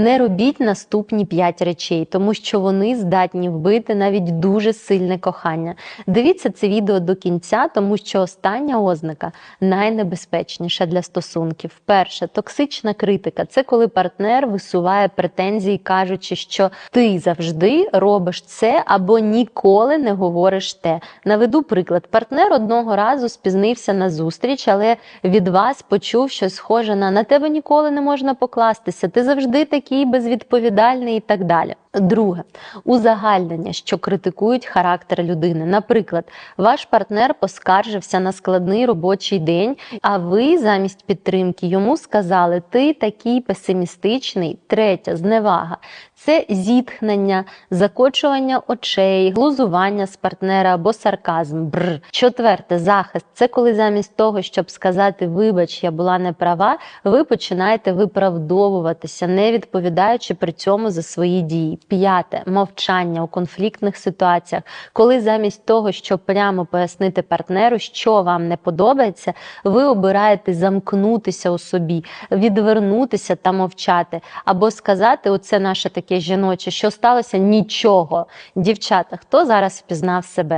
Не робіть наступні п'ять речей, тому що вони здатні вбити навіть дуже сильне кохання. Дивіться це відео до кінця, тому що остання ознака найнебезпечніша для стосунків. Перше, токсична критика це коли партнер висуває претензії, кажучи, що ти завжди робиш це або ніколи не говориш те. Наведу приклад: партнер одного разу спізнився на зустріч, але від вас почув щось схоже на на тебе ніколи не можна покластися. Ти завжди такий безвідповідальний і так далі. Друге, узагальнення, що критикують характер людини. Наприклад, ваш партнер поскаржився на складний робочий день, а ви замість підтримки йому сказали: Ти такий песимістичний. Третє зневага це зітхнення, закочування очей, глузування з партнера або сарказм. Бр. Четверте захист це коли замість того, щоб сказати Вибач, я була неправа, ви починаєте виправдовуватися, не відповідаючи при цьому за свої дії. П'яте мовчання у конфліктних ситуаціях, коли замість того, щоб прямо пояснити партнеру, що вам не подобається, ви обираєте замкнутися у собі, відвернутися та мовчати, або сказати, оце наше таке жіноче, що сталося нічого. Дівчата, хто зараз впізнав себе?